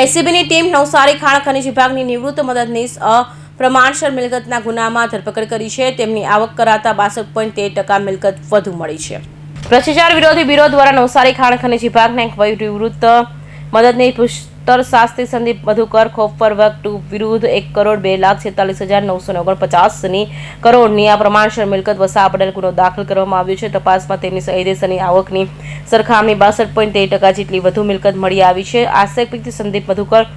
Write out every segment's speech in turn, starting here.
એસીબીની team Navsari ખાણ ખનીજ વિભાગની નિવૃત્ત મદદનીશ અ પ્રમાણસર મિલકતના ગુનામાં ધરપકડ કરી છે. તેમની આવક કરાતા બાસઠ પોઈન્ટ તેર ટકા મિલકત વધુ મળી છે. ભ્રષ્ટાચાર વિરોધી બ્યુરો દ્વારા નવસારી ખાણ ખનીજ વિભાગના એક નિવૃત્ત મદદની પુષ્તર શાસ્ત્રી સંદીપ મધુકર ખોફર વર્ક ટુ વિરુદ્ધ એક કરોડ બે લાખ છેતાલીસ હજાર નવસો ઓગણપચાસની કરોડની આ પ્રમાણસર મિલકત વસા પડેલ ગુનો દાખલ કરવામાં આવ્યો છે. તપાસમાં તેમની સહિદેશની આવકની સરખામણી બાસઠ પોઈન્ટ તેર ટકા જેટલી વધુ મિલકત મળી આવી છે. આશયક વ્યક્તિ સંદીપ મધુકર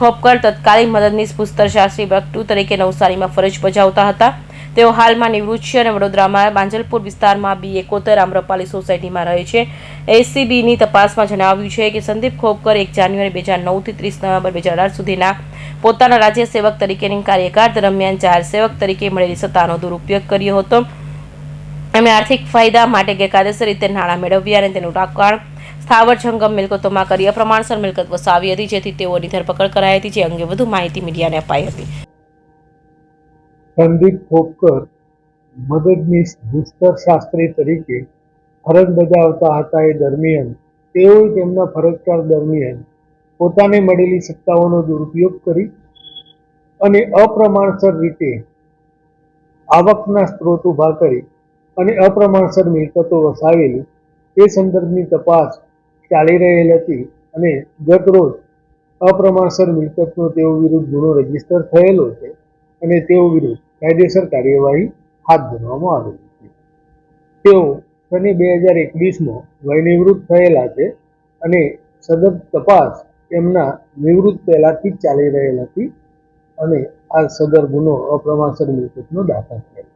ખોપકર તત્કાલીન મદદનીશ પુસ્તર શાસ્ત્રી વર્ગ ટુ તરીકે નવસારીમાં ફરજ બજાવતા હતા. તેઓ હાલમાં નિવૃત્ત છે અને વડોદરામાં માંજલપુર વિસ્તારમાં બી એકોતેર, આમ્રપાલી સોસાયટીમાં રહે છે. એસીબીની તપાસમાં જણાવ્યું છે કે સંદીપ ખોપકર એક જાન્યુઆરી બે હજાર નવથી ત્રીસ નવેમ્બર બે હજાર અઢાર સુધીના પોતાના રાજ્ય સેવક તરીકેની કાર્યકાળ દરમિયાન જાહેર સેવક તરીકે મળેલી સત્તાનો દુરુપયોગ કર્યો હતો. એમણે આર્થિક ફાયદા માટે ગેરકાયદેસર રીતે નાણાં મેળવ્યા અને તેનું રોકાણ સ્થાવર જંગમ મિલકતોમાં કરી અપ્રમાણસર મિલકત વસાવી હતી, જેથી તેઓની ધરપકડ કરાઈ હતી, જે અંગે વધુ માહિતી મીડિયાને અપાઈ હતી. સંદીપ ખોપકર મદદનીશ ભૂસ્તર શાસ્ત્રી તરીકે ફરજ બજાવતા હતા એ દરમિયાન. તેઓએ તેમના ફરજકાળ દરમિયાન પોતાને મળેલી સત્તાઓનો દુરુપયોગ કરી અને અપ્રમાણસર રીતે આવકના સ્ત્રોત ઊભા કરી અને અપ્રમાણસર મિલકતો વસાવેલી. તે સંદર્ભની તપાસ ચાલી રહેલ હતી અને ગત રોજ અપ્રમાણસર મિલકતનો તેઓ વિરુદ્ધ ગુનો રજિસ્ટર થયેલો છે અને તેઓ વિરુદ્ધ કાયદેસર કાર્યવાહી હાથ ધરવામાં આવેલી હતી. તેઓ સને બે હજાર એકવીસમાં વયનિવૃત્ત થયેલા છે અને સદર તપાસ એમના નિવૃત્ત પહેલાથી જ ચાલી રહેલ હતી અને આ સદર ગુનો અપ્રમાણસર મિલકતનો દાખલ થયેલ